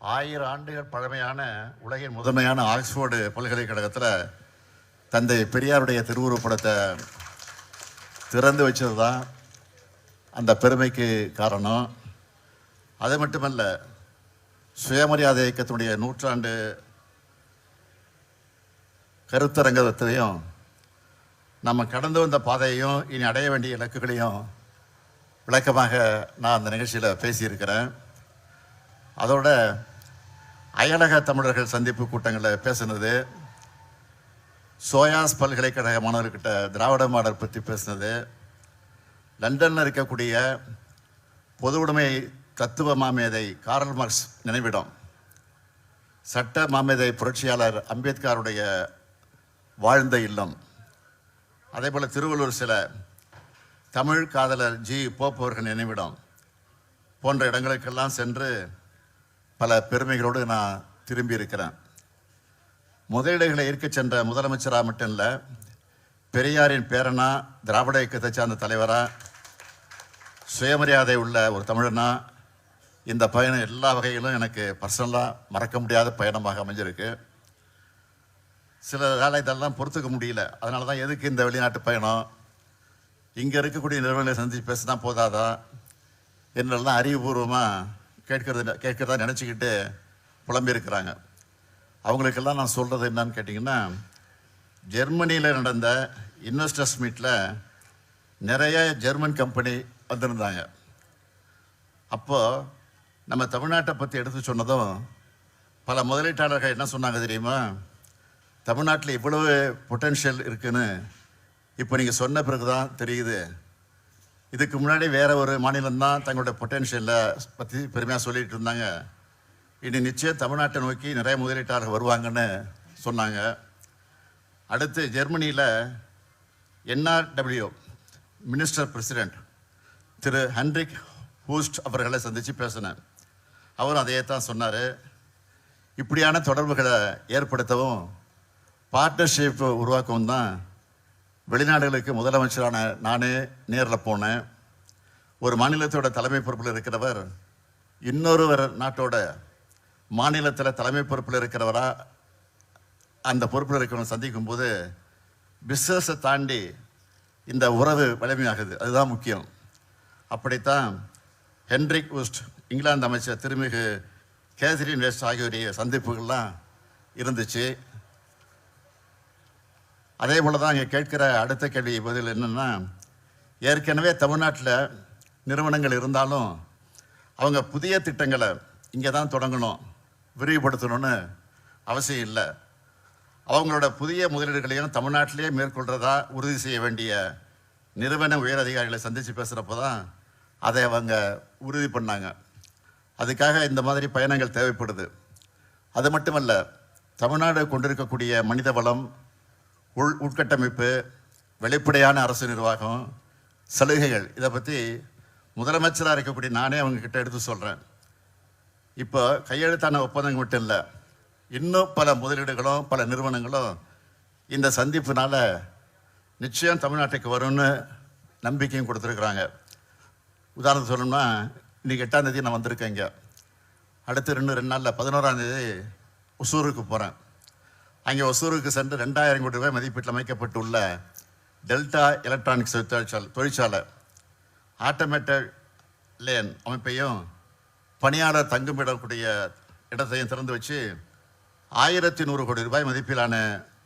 ஆயிரம் ஆண்டுகள் பழமையான உலகின் முதன்மையான ஆக்ஸ்போர்டு பல்கலைக்கழகத்தில் தந்தை பெரியாருடைய திருவுருப்படத்தை திறந்து வச்சது தான் அந்த பெருமைக்கு காரணம். அது மட்டுமல்ல சுயமரியாதை இயக்கத்தினுடைய நூற்றாண்டு கருத்தரங்கத்தையும் நம்ம கடந்து வந்த பாதையையும் இனி அடைய வேண்டிய இலக்குகளையும் விளக்கமாக நான் அந்த நிகழ்ச்சியில் பேசியிருக்கிறேன். அதோட அயலக தமிழர்கள் சந்திப்பு கூட்டங்களில் பேசுனது சோயாஸ் பல்கலைக்கழக மாணவர்கிட்ட திராவிட மாடல் பற்றி பேசினது லண்டனில் இருக்கக்கூடிய பொது உடைமை தத்துவ மாமேதை காரல் மார்க்ஸ் நினைவிடம் சட்ட மாமேதை புரட்சியாளர் அம்பேத்கருடைய வாழ்ந்த இல்லம். அதே போல் திருவள்ளூர் சில தமிழ் காதலர் ஜி. போப்பவர்கள் நினைவிடம் போன்ற இடங்களுக்கெல்லாம் சென்று பல பெருமைகளோடு நான் திரும்பி இருக்கிறேன் முதலீடுகளை ஈர்க்கச் சென்ற முதலமைச்சராக மட்டும் இல்லை பெரியாரின் பேரனா திராவிட இயக்கத்தை சார்ந்த தலைவராக சுயமரியாதை உள்ள ஒரு தமிழனா இந்த பயணம் எல்லா வகையிலும் எனக்கு பர்சனலாக மறக்க முடியாத பயணமாக அமைஞ்சிருக்கு. சில வேலை இதெல்லாம் பொறுத்துக்க முடியல. அதனால தான் எதுக்கு இந்த வெளிநாட்டு பயணம்? இங்கே இருக்கக்கூடிய நிறுவனங்களை சந்தித்து பேசினா போதாதா? என்னெல்லாம் அறிவுபூர்வமாக கேட்கறது கேட்கறதா நினச்சிக்கிட்டு புலம்பியிருக்கிறாங்க. அவங்களுக்கெல்லாம் நான் சொல்கிறது என்னன்னு கேட்டிங்கன்னா ஜெர்மனியில் நடந்த இன்வெஸ்டர்ஸ் மீட்டில் நிறைய ஜெர்மன் கம்பெனி வந்திருந்தாங்க. அப்போது நம்ம தமிழ்நாட்டை பற்றி எடுத்து சொன்னதும் பல முதலீட்டாளர்கள் என்ன சொன்னாங்க தெரியுமா? தமிழ்நாட்டில் இவ்வளவு பொட்டென்ஷியல் இருக்குதுன்னு இப்போ நீங்கள் சொன்ன பிறகு தான் தெரியுது. இதுக்கு முன்னாடி வேற ஒரு மாநிலம்தான் தங்களுடைய பொட்டென்ஷியலை பற்றி பெருமையாக சொல்லிட்டு இருந்தாங்க. இனி நிச்சயம் தமிழ்நாட்டை நோக்கி நிறைய முதலீட்டாளர்கள் வருவாங்கன்னு சொன்னாங்க. அடுத்து ஜெர்மனியில் என்ஆர்டபிள்யூ மினிஸ்டர் பிரசிடெண்ட் திரு ஹென்ரிக் ஹூஸ்ட் அவர்களை சந்தித்து பேசினேன். அவரும் அதையே தான் சொன்னார். இப்படியான தொடர்புகளை ஏற்படுத்தவும் பார்ட்னர்ஷிப் உருவாக்கவும் தான் வெளிநாடுகளுக்கு முதலமைச்சரான நானே நேரில் போனேன். ஒரு மாநிலத்தோட தலைமை பொறுப்பில் இருக்கிறவர் இன்னொருவர் நாட்டோட மாநிலத்தில் தலைமை பொறுப்பில் இருக்கிறவரா அந்த பொறுப்பில் இருக்கிறவங்க சந்திக்கும் போது பிஸ்னஸை தாண்டி இந்த உறவு வலிமையாகுது. அதுதான் முக்கியம். அப்படித்தான் ஹென்ரிக் உஸ்ட் இங்கிலாந்து அமைச்சர் திருமிகு கேசரின் வெஸ்ட் ஆகியோருடைய சந்திப்புகள்லாம் இருந்துச்சு. அதே போல் தான் இங்கே கேட்கிற அடுத்த கேள்வி பதில் என்னென்னா ஏற்கனவே தமிழ்நாட்டில் நிறுவனங்கள் இருந்தாலும் அவங்க புதிய திட்டங்களை இங்கே தான் தொடங்கணும் விரிவுபடுத்தணும்னு அவசியம் இல்லை. அவங்களோட புதிய முதலீடுகளையும் தமிழ்நாட்டிலேயே மேற்கொள்கிறதா உறுதி செய்ய வேண்டிய நிறுவன உயர் அதிகாரிகளை சந்தித்து பேசுகிறப்போ தான் அதை அவங்க உறுதி பண்ணாங்க. அதுக்காக இந்த மாதிரி பயணங்கள் தேவைப்படுது. அது மட்டுமல்ல தமிழ்நாடு கொண்டிருக்கக்கூடிய மனித வளம் உள் உட்கட்டமைப்பு வெளிப்படையான அரசு நிர்வாகம் சலுகைகள் இதை பற்றி முதலமைச்சராக இருக்கக்கூடிய நானே அவங்கக்கிட்ட எடுத்து சொல்கிறேன் இப்போ கையெழுத்தான ஒப்பந்தங்கள் மட்டும் இல்லை இன்னும் பல முதலீடுகளும் பல நிறுவனங்களும் இந்த சந்திப்பினால் நிச்சயம் தமிழ்நாட்டுக்கு வரும்னு நம்பிக்கையும் கொடுத்துருக்குறாங்க. உதாரணம் சொல்லணும்னா இன்றைக்கி எட்டாம் தேதி நான் வந்திருக்கேன் இங்கே. அடுத்து ரெண்டு ரெண்டு நாளில் பதினோராந்தேதி ஒசூருக்கு போகிறேன் அங்கே ஒசூருக்கு சென்று ரெண்டாயிரம் கோடி ரூபாய் மதிப்பீட்டில் அமைக்கப்பட்டுள்ள டெல்டா எலக்ட்ரானிக்ஸ் தொழிற்சாலை தொழிற்சாலை. ஆட்டோமேட்டட் லேன் அமைப்பையும் பணியாளர் தங்குமிடக்கூடிய இடத்தையும் திறந்து வச்சு ஆயிரத்தி நூறு கோடி ரூபாய் மதிப்பிலான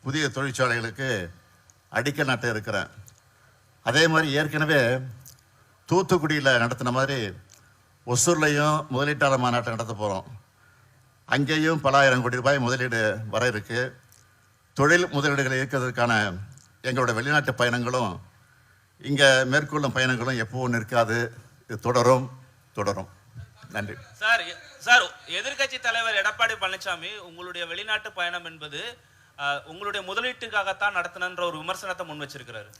புதிய தொழிற்சாலைகளுக்கு அடிக்கல் நாட்ட இருக்கிறேன். அதே மாதிரி ஏற்கனவே தூத்துக்குடியில் நடத்தின மாதிரி ஒசூர்லேயும் முதலீட்டாளர் மாநாட்டம் நடத்த போகிறோம் அங்கேயும் பல ஆயிரம் கோடி ரூபாய் முதலீடு வர இருக்குது தொழில் முதலீடுகளை ஈர்க்கிறதுக்கான எங்களோட வெளிநாட்டு பயணங்களும் இங்கே மேற்கொள்ளும் பயணங்களும் எப்பவும் நிற்காது. இது தொடரும் தொடரும். நன்றி. சார் சார் எதிர்க்கட்சி தலைவர் எடப்பாடி பழனிசாமி உங்களுடைய வெளிநாட்டு பயணம் என்பது உங்களுடைய முதலீட்டுக்காகத்தான் நடத்தினன்ற ஒரு விமர்சனத்தை முன் வச்சிருக்கிறாரு.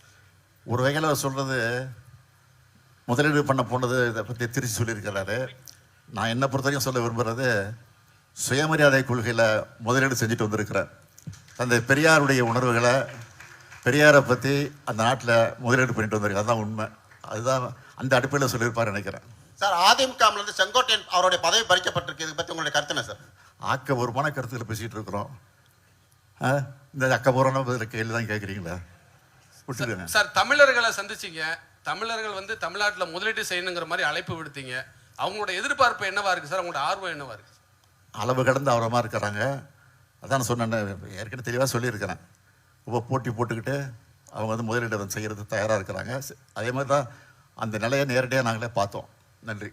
ஒரு வகையில் சொல்கிறது முதலீடு பண்ண போனது இதை பற்றி திருச்சி சொல்லியிருக்கிறாரு. நான் என்ன பொறுத்த வரைக்கும் சொல்ல விரும்புகிறது சுயமரியாதை கொள்கையில் முதலீடு செஞ்சுட்டு வந்திருக்கிறேன் தந்தை பெரியாருடைய உணர்வுகளை பெரியாரை பற்றி அந்த நாட்டில் முதலீடு பண்ணிட்டு வந்திருக்கேன் அதுதான் உண்மை. அதுதான் அந்த அடிப்படையில் சொல்லியிருப்பார் நினைக்கிறேன். சார் அதிமுகவில் இருந்து செங்கோட்டையன் அவருடைய பதவி பறிக்கப்பட்டிருக்கு. இதை பத்தி உங்களுடைய கருத்து என்ன சார்? ஆக்கபூர்வமான கருத்துக்களை பேசிகிட்டு இருக்கிறோம். ஆ? இந்த அக்கபூர்வமான பதில் கேள்வி தான் கேட்குறீங்களா சார் தமிழர்களை சந்திச்சீங்க. தமிழர்கள் வந்து தமிழ்நாட்டுல முதலீடு செய்யணுங்கிற மாதிரி அழைப்பு விடுத்தீங்க. அவங்களோட எதிர்பார்ப்பு என்னவா இருக்கு சார்? அவங்களோட ஆர்வம் என்னவா இருக்கு அளவு கடந்து அவரமாக இருக்கிறாங்க. அதான் சொன்னேன் ஏற்கனவே தெளிவாக சொல்லியிருக்கிறேன். ரொம்ப போட்டி போட்டுக்கிட்டு அவங்க வந்து முதலீடு செய்கிறது தயாராக இருக்கிறாங்க. அதே மாதிரி தான் அந்த நிலையை நேரடியாக நாங்களே பார்த்தோம். நன்றி.